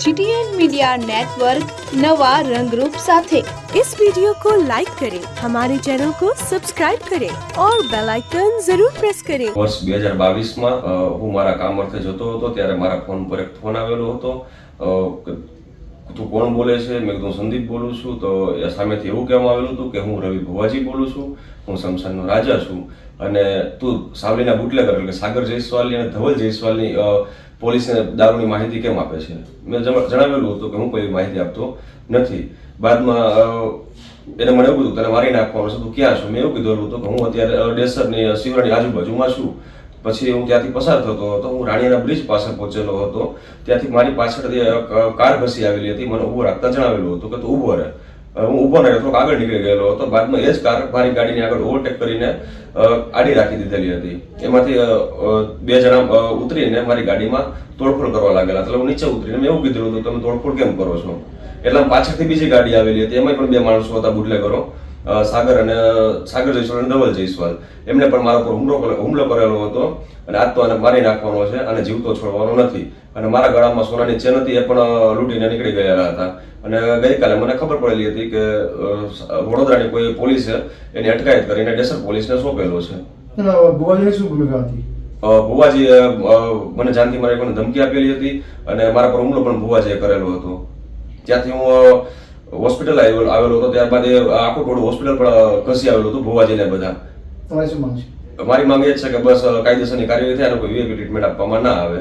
GTN media network नवा रंग रूप साथे इस वीडियो को लाइक करें हमारे चैनल को सब्सक्राइब करें और बेल आइकन जरूर प्रेस करें વર્ષ બે હજાર બાવીસમાં હું મારા કામ અર્થે જતો હતો ત્યારે મારા ફોન પર એક ફોન આવેલો હતો અ, કે તું કોણ બોલે છે? મેં કીધું સંદીપ બોલું છું. તો એ સામેથી એવું કહેવામાં આવેલું હતું કે હું રવિ ભુવાજી બોલું છું. હું સમસાનનો રાજા છું. અને તું સાવલીના બુટલેગર એટલે સાગર જયસ્વાલની અને ધવલ જયસ્વાલની પોલીસને દારૂની માહિતી કેમ આપે છે? મેં જણાવેલું હતું કે હું કોઈ માહિતી આપતો નથી. બાદમાં એને મને એવું કીધું તને મારી નાખવાનું છે. તું ક્યાં છું? મેં એવું કીધું હતું કે હું અત્યારે ડેસરની શિવરાની આજુબાજુમાં છું. પછી હું ત્યાંથી પસાર થતો હતો હું રાણીના બ્રિજ પાસે પહોંચેલો હતો. ત્યાંથી મારી પાછળ કાર ઘસી આવેલી હતી મને ઊભો રાખતા જણાવેલું હતું કે તું ઊભો રહે. હું ઊભો રહે થોડોક આગળ નીકળી ગયેલો હતો. બાદમાં એ જ કાર મારી ગાડીને આગળ ઓવરટેક કરીને આડી રાખી દીધેલી હતી. એમાંથી બે જણા ઉતરીને મારી ગાડીમાં તોડફોડ કરવા લાગેલા. એટલે હું નીચે ઉતરીને મેં એવું કીધેલું હતું તમે તોડફોડ કેમ કરો છો? એટલે પાછળથી બીજી ગાડી આવેલી હતી. એમાં પણ બે માણસો હતા બુટલેગરો અ, સાગર અને સાગર જયસ્વાલ અને ધવલ જયસ્વાલ એમને પણ મારા પર હુમલો હુમલો કરેલો હતો અને આજ તો આને મારી નાખવાનો છે અને જીવતો છોડવાનો નથી. અને મારા ગળામાં સોનાની ચેન હતી એ પણ લૂંટીને નીકળી ગયેલા હતા. અને ગઈકાલે મને ખબર પડેલી હતી કે વડોદરાની કોઈ પોલીસે એની અટકાયત કરીને ડેસર પોલીસને સોંપેલો છે. ભુવાજીની શું ભૂમિકા હતી? ભુવાજી મને જાનથી મારે કોઈને ધમકી આપેલી હતી અને મારા પર હુમલો પણ ભુવાજીએ કરેલો હતો. ત્યાંથી હું હોસ્પિટલ આવેલો આવેલો હતો ત્યારબાદ એ આખું ટોળું હોસ્પિટલ પણ ઘસી આવેલું હતું ભુવાજીને બધા. તમારી શું માંગ છે? મારી માંગ એ જ છે કે બસ કાયદેસરની કાર્યવાહી થાય અને કોઈ વીઆઈપી ટ્રીટમેન્ટ આપવામાં ના આવે.